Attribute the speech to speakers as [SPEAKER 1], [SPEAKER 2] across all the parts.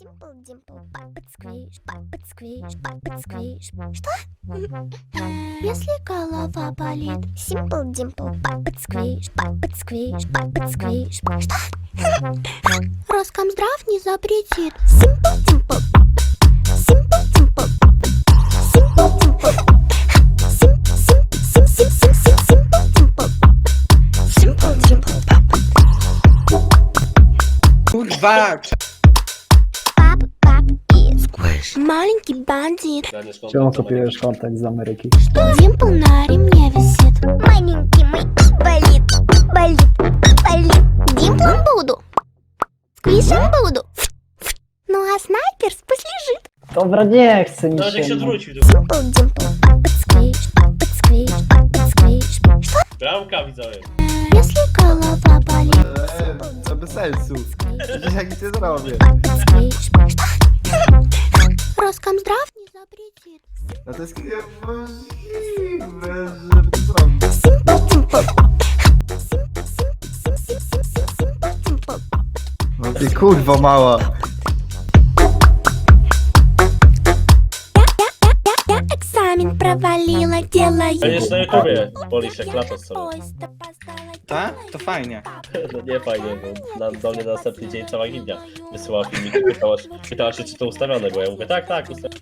[SPEAKER 1] Симпл Димпл. Папа сквиш, папа сквиш, папа сквиш. Что? Если голова болит. Симпл Димпл. Папа сквиш, папа сквиш, папа сквиш. Что? Роскомздрав не запретит. Симпл Димпл. Симпл маленький бандит.
[SPEAKER 2] Ja nie szkoda.
[SPEAKER 3] Czemu kopiujesz kontakt z Ameryki?
[SPEAKER 1] Димпл на ремне висит. Маленький мой болит, болит, болит. Димплом буду. Сквишем буду. Ну а снайпер пусть лежит.
[SPEAKER 3] Dobra, nie chcę mi
[SPEAKER 2] Nawet jak się
[SPEAKER 3] się. no.
[SPEAKER 2] odwrócił, to
[SPEAKER 1] Simple димпл, папа сквиш, папа сквиш, папа сквиш. Что?
[SPEAKER 2] bramka widzowie.
[SPEAKER 1] Если голова болит.
[SPEAKER 4] Eee, to bez sensu. Widzisz jak nic nie zrobię.
[SPEAKER 1] Папа сквиш. Что?
[SPEAKER 4] No to jest niemożliwe, żeby to zrobić.
[SPEAKER 1] Simple dimple. Simple, simple, sim, sim, sim, sim, simple dimple.
[SPEAKER 4] No ty kurwo mała.
[SPEAKER 1] Я экзамен провалила, делаю.
[SPEAKER 2] Będziesz na YouTubie, Poliszek, lata sobie.
[SPEAKER 4] Tak? To fajnie.
[SPEAKER 2] No nie fajnie, bo na, do mnie na następny dzień cała gildia wysyłała filmiki, pytała, pytała się, czy to ustawione, bo ja mówię, tak, tak, ustawione.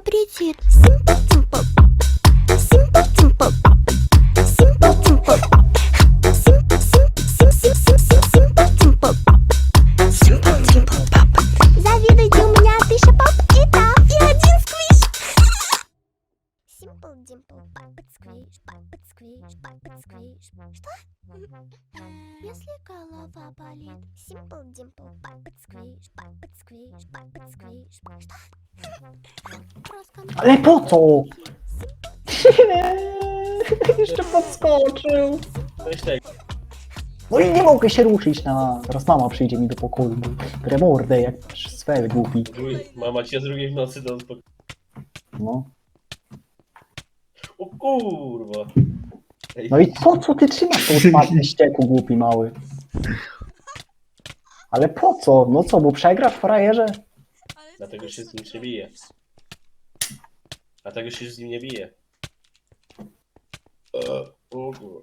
[SPEAKER 1] dimple. Simple Simple dimple, папа сквиш, папа сквиш, папа сквиш. Что? Если голова болит. Simple dimple, папа сквиш, папа сквиш, папа сквиш. Что? Роскомздрав.
[SPEAKER 3] Ale po co? Jeszcze podskoczył.
[SPEAKER 2] Myślę,
[SPEAKER 3] No i nie mogę się ruszyć na... Teraz mama przyjdzie mi do pokoju. Remordę, jak sfer głupi.
[SPEAKER 2] drugi- mama cię z drugiej w nocy do spokoju.
[SPEAKER 3] No.
[SPEAKER 2] O kurwa. Ej,
[SPEAKER 3] No i co, co ty trzymasz tą spadnie ścieku, głupi mały? Ale po co? No co, bo przegrasz w frajerze?
[SPEAKER 2] Dlatego się z nim nie bije. Dlatego się z nim nie bije. E, O kurwa.